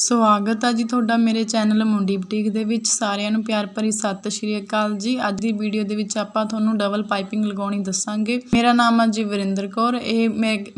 ਸਵਾਗਤ ਆ ਜੀ ਤੁਹਾਡਾ ਮੇਰੇ ਚੈਨਲ ਮੁੰਡੀ ਬੁਟੀਕ ਦੇ ਵਿੱਚ। ਸਾਰਿਆਂ ਨੂੰ ਪਿਆਰ ਭਰੀ ਸਤਿ ਸ਼੍ਰੀ ਅਕਾਲ ਜੀ। ਅੱਜ ਦੀ ਵੀਡੀਓ ਦੇ ਵਿੱਚ ਆਪਾਂ ਤੁਹਾਨੂੰ ਡਬਲ ਪਾਈਪਿੰਗ ਲਗਾਉਣੀ ਦੱਸਾਂਗੇ। ਮੇਰਾ ਨਾਮ ਆ ਜੀ ਵਰਿੰਦਰ ਕੌਰ। ਇਹ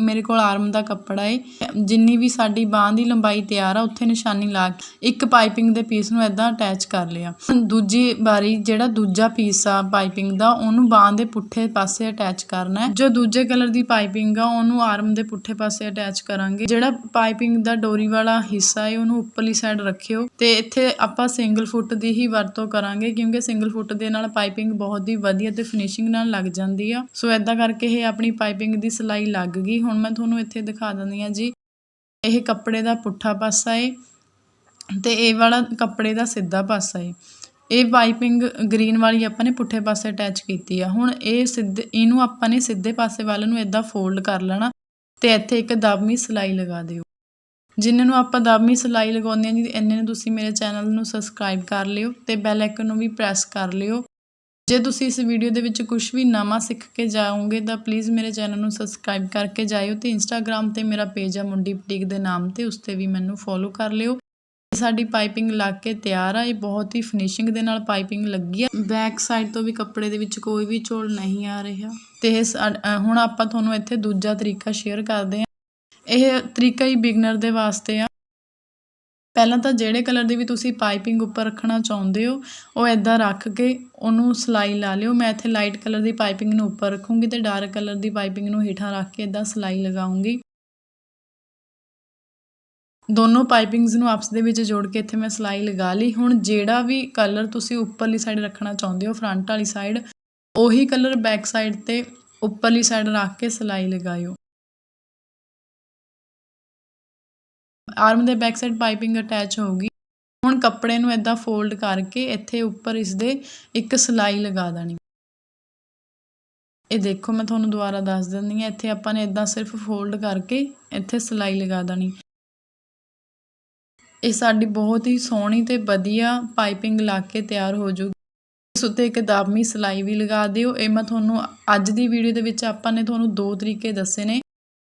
ਮੇਰੇ ਕੋਲ ਆਰਮ ਦਾ ਕੱਪੜਾ ਏ। ਜਿੰਨੀ ਵੀ ਸਾਡੀ ਬਾਹ ਦੀ ਲੰਬਾਈ ਤਿਆਰ ਆ, ਉੱਥੇ ਨਿਸ਼ਾਨੀ ਲਾ ਕੇ ਇੱਕ ਪਾਈਪਿੰਗ ਦੇ ਪੀਸ ਨੂੰ ਇਦਾਂ ਅਟੈਚ ਕਰ ਲਿਆ। ਦੂਜੀ ਵਾਰੀ ਜਿਹੜਾ ਦੂਜਾ ਪੀਸ ਆ ਪਾਈਪਿੰਗ ਦਾ, ਉਹਨੂੰ ਬਾਹ ਦੇ ਪੁੱਠੇ ਪਾਸੇ ਅਟੈਚ ਕਰਨਾ ਹੈ ਜੋ ਦੂਜੇ ਕਲਰ ਦੀ ਪਾਈਪਿੰਗ ਆ, ਉਹਨੂੰ ਆਰਮ ਦੇ ਪੁੱਠੇ ਪਾਸੇ ਅਟੈਚ ਕਰਾਂਗੇ। ਜਿਹੜਾ ਪਾਈਪਿੰਗ ਦਾ ਡੋਰੀ ਵਾਲਾ ਹਿੱਸਾ ਏ, ਉਹਨੂੰ ਉੱਪਰਲੀ ਸਾਈਡ ਰੱਖਿਓ ਤੇ ਇੱਥੇ ਆਪਾਂ ਸਿੰਗਲ ਫੁੱਟ ਦੀ ਹੀ ਵਰਤੋਂ ਕਰਾਂਗੇ ਕਿਉਂਕਿ ਸਿੰਗਲ ਫੁੱਟ ਦੇ ਨਾਲ ਪਾਈਪਿੰਗ ਬਹੁਤ ਹੀ ਵਧੀਆ ਤੇ ਫਿਨਿਸ਼ਿੰਗ ਨਾਲ ਲੱਗ ਜਾਂਦੀ ਆ। ਸੋ ਐਦਾਂ ਕਰਕੇ ਇਹ ਆਪਣੀ ਪਾਈਪਿੰਗ ਦੀ ਸਿਲਾਈ ਲੱਗ ਗਈ। ਹੁਣ ਮੈਂ ਤੁਹਾਨੂੰ ਇੱਥੇ ਦਿਖਾ ਦਿੰਦੀ ਆ ਜੀ। ਇਹ ਕੱਪੜੇ ਦਾ ਪੁੱਠਾ ਪਾਸਾ ਏ ਤੇ ਇਹ ਵਾਲਾ ਕੱਪੜੇ ਦਾ ਸਿੱਧਾ ਪਾਸਾ ਏ। ਇਹ ਪਾਈਪਿੰਗ ਗ੍ਰੀਨ ਵਾਲੀ ਆਪਾਂ ਨੇ ਪੁੱਠੇ ਪਾਸੇ ਅਟੈਚ ਕੀਤੀ ਆ। ਹੁਣ ਇਹ ਸਿੱਧੇ, ਇਹਨੂੰ ਆਪਾਂ ਨੇ ਸਿੱਧੇ ਪਾਸੇ ਵੱਲ ਨੂੰ ਇਦਾਂ ਫੋਲਡ ਕਰ ਲੈਣਾ ਤੇ ਇੱਥੇ ਇੱਕ ਦਾਬਮੀ ਸਿਲਾਈ ਲਗਾ ਦਿਓ। ਜਿਨ੍ਹਾਂ ਨੂੰ ਆਪਾਂ ਦਾਬਮੀ ਸਿਲਾਈ ਲਗਾਉਂਦੇ ਹਾਂ ਜੀ, ਇੰਨੇ ਨੂੰ ਤੁਸੀਂ ਮੇਰੇ ਚੈਨਲ ਨੂੰ ਸਬਸਕ੍ਰਾਈਬ ਕਰ ਲਿਓ ਤੇ ਬੈਲ ਆਈਕਨ ਨੂੰ ਵੀ ਪ੍ਰੈਸ ਕਰ ਲਿਓ। ਜੇ ਤੁਸੀਂ ਇਸ ਵੀਡੀਓ ਦੇ ਵਿੱਚ ਕੁਝ ਵੀ ਨਵਾਂ ਸਿੱਖ ਕੇ ਜਾਓਗੇ, ਤਾਂ ਪਲੀਜ਼ ਮੇਰੇ ਚੈਨਲ ਨੂੰ ਸਬਸਕ੍ਰਾਈਬ ਕਰਕੇ ਜਾਇਓ ਤੇ ਇੰਸਟਾਗ੍ਰam ਤੇ ਮੇਰਾ ਪੇਜ ਆ ਮੁੰਡੀ ਬੁਟੀਕ ਦੇ ਨਾਮ ਤੇ, ਉਸ ਤੇ ਵੀ ਮੈਨੂੰ ਫੋਲੋ ਕਰ ਲਿਓ। ਸਾਡੀ ਪਾਈਪਿੰਗ ਲੱਗ ਕੇ ਤਿਆਰ ਆ, ਇਹ ਬਹੁਤ ਹੀ ਫਿਨਿਸ਼ਿੰਗ ਦੇ ਨਾਲ ਪਾਈਪਿੰਗ ਲੱਗੀ ਆ। ਬੈਕ ਸਾਈਡ ਤੋਂ ਵੀ ਕੱਪੜੇ ਦੇ ਵਿੱਚ ਕੋਈ ਵੀ ਝੋਲ ਨਹੀਂ ਆ ਰਿਹਾ। ਤੇ ਇਹ ਹੁਣ ਆਪਾਂ ਤੁਹਾਨੂੰ ਇੱਥੇ ਦੂਜਾ ਤਰੀਕਾ ਸ਼ੇਅਰ ਕਰਦੇ ਹਾਂ। ਇਹ ਤਰੀਕਾ ਹੀ ਬਿਗਨਰ ਦੇ ਵਾਸਤੇ ਆ। ਪਹਿਲਾਂ ਤਾਂ ਜਿਹੜੇ ਕਲਰ ਦੀ ਵੀ ਤੁਸੀਂ ਪਾਈਪਿੰਗ ਉੱਪਰ ਰੱਖਣਾ ਚਾਹੁੰਦੇ ਹੋ, ਉਹ ਐਦਾਂ ਰੱਖ ਕੇ ਉਹਨੂੰ ਸਿਲਾਈ ਲਾ ਲਿਓ। ਮੈਂ ਇੱਥੇ ਲਾਈਟ ਕਲਰ ਦੀ ਪਾਈਪਿੰਗ ਨੂੰ ਉੱਪਰ ਰੱਖੂੰਗੀ ਤੇ ਡਾਰਕ ਕਲਰ ਦੀ ਪਾਈਪਿੰਗ ਨੂੰ ਹੇਠਾਂ ਰੱਖ ਕੇ ਐਦਾਂ ਸਿਲਾਈ ਲਗਾਉਂਗੀ। ਦੋਨੋਂ ਪਾਈਪਿੰਗਸ ਨੂੰ ਆਪਸ ਦੇ ਵਿੱਚ ਜੋੜ ਕੇ ਇੱਥੇ ਮੈਂ ਸਿਲਾਈ ਲਗਾ ਲਈ। ਹੁਣ ਜਿਹੜਾ ਵੀ ਕਲਰ ਤੁਸੀਂ ਉੱਪਰਲੀ ਸਾਈਡ ਰੱਖਣਾ ਚਾਹੁੰਦੇ ਹੋ ਫਰੰਟ ਵਾਲੀ ਸਾਈਡ ਉਹੀ ਕਲਰ ਬੈਕ ਸਾਈਡ ਤੇ ਉੱਪਰਲੀ ਸਾਈਡ ਰੱਖ ਕੇ ਸਿਲਾਈ ਲਗਾਇਓ। ਆਰਮ ਦੇ ਬੈਕ ਸਾਈਡ ਪਾਈਪਿੰਗ ਅਟੈਚ ਹੋਊਗੀ ਹੁਣ ਕੱਪੜੇ ਨੂੰ ਇਦਾਂ ਫੋਲਡ ਕਰਕੇ ਇੱਥੇ ਉੱਪਰ ਇਸ ਦੇ ਇੱਕ ਸਿਲਾਈ ਲਗਾ ਦੇਣੀ। ਇਹ ਦੇਖੋ, ਮੈਂ ਤੁਹਾਨੂੰ ਦੁਬਾਰਾ ਦੱਸ ਦਿੰਦੀ ਹਾਂ, ਇੱਥੇ ਆਪਾਂ ਨੇ ਇਦਾਂ ਸਿਰਫ ਫੋਲਡ ਕਰਕੇ ਇੱਥੇ ਸਿਲਾਈ ਲਗਾ ਦੇਣੀ। ਇਹ ਸਾਡੀ ਬਹੁਤ ਹੀ ਸੋਹਣੀ ਤੇ ਵਧੀਆ ਪਾਈਪਿੰਗ ਲਾ ਕੇ ਤਿਆਰ ਹੋ ਜੂਗੀ। ਇਸ ਉੱਤੇ ਇੱਕ ਦਾਬਮੀ ਸਿਲਾਈ ਵੀ ਲਗਾ ਦਿਓ। ਇਹ ਮੈਂ ਤੁਹਾਨੂੰ ਅੱਜ ਦੀ ਵੀਡੀਓ ਦੇ ਵਿੱਚ ਆਪਾਂ ਨੇ ਤੁਹਾਨੂੰ ਦੋ ਤਰੀਕੇ ਦੱਸੇ ਨੇ।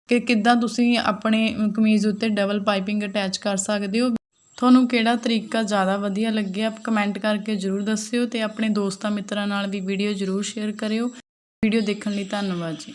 ਕਿ ਕਿੱਦਾਂ ਤੁਸੀਂ ਆਪਣੇ ਕਮੀਜ਼ ਉੱਤੇ ਡਬਲ ਪਾਈਪਿੰਗ ਅਟੈਚ ਕਰ ਸਕਦੇ ਹੋ? ਤੁਹਾਨੂੰ ਕਿਹੜਾ ਤਰੀਕਾ ਜ਼ਿਆਦਾ ਵਧੀਆ ਲੱਗਿਆ? ਕਮੈਂਟ ਕਰਕੇ ਜ਼ਰੂਰ ਦੱਸਿਓ ਤੇ ਆਪਣੇ ਦੋਸਤਾਂ ਮਿੱਤਰਾਂ ਨਾਲ ਵੀ ਵੀਡੀਓ ਜ਼ਰੂਰ ਸ਼ੇਅਰ ਕਰਿਓ। ਵੀਡੀਓ ਦੇਖਣ ਲਈ ਧੰਨਵਾਦ ਜੀ।